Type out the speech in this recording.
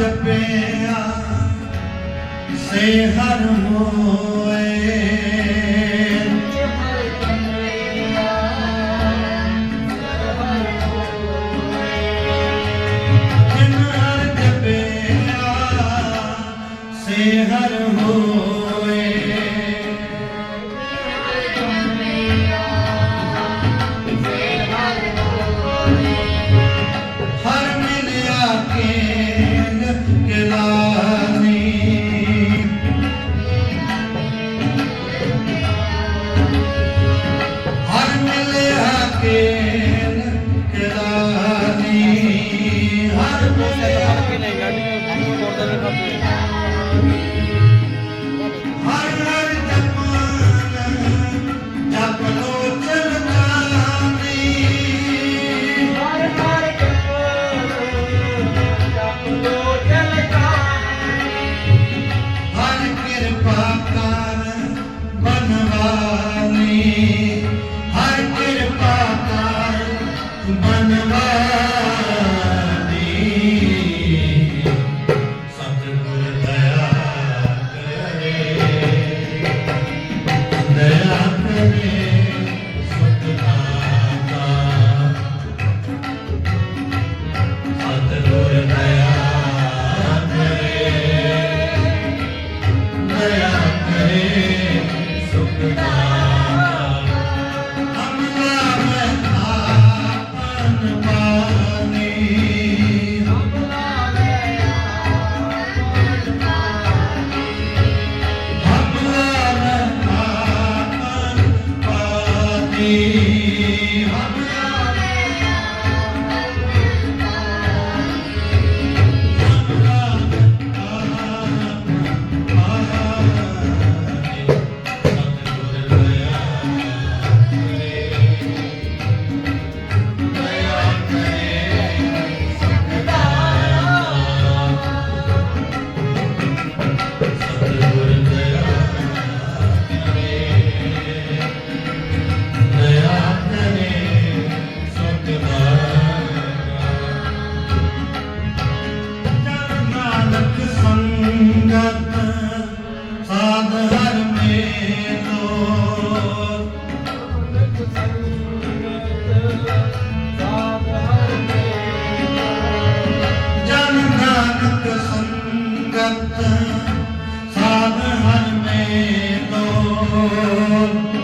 ਜਪਿਆ ਸੇ ਹਰ ਮੋਹ ti. ਨਾਨਕ ਸੰਗਤ ਸਾਧ ਹਰ ਮੇਲੋ ਹਰ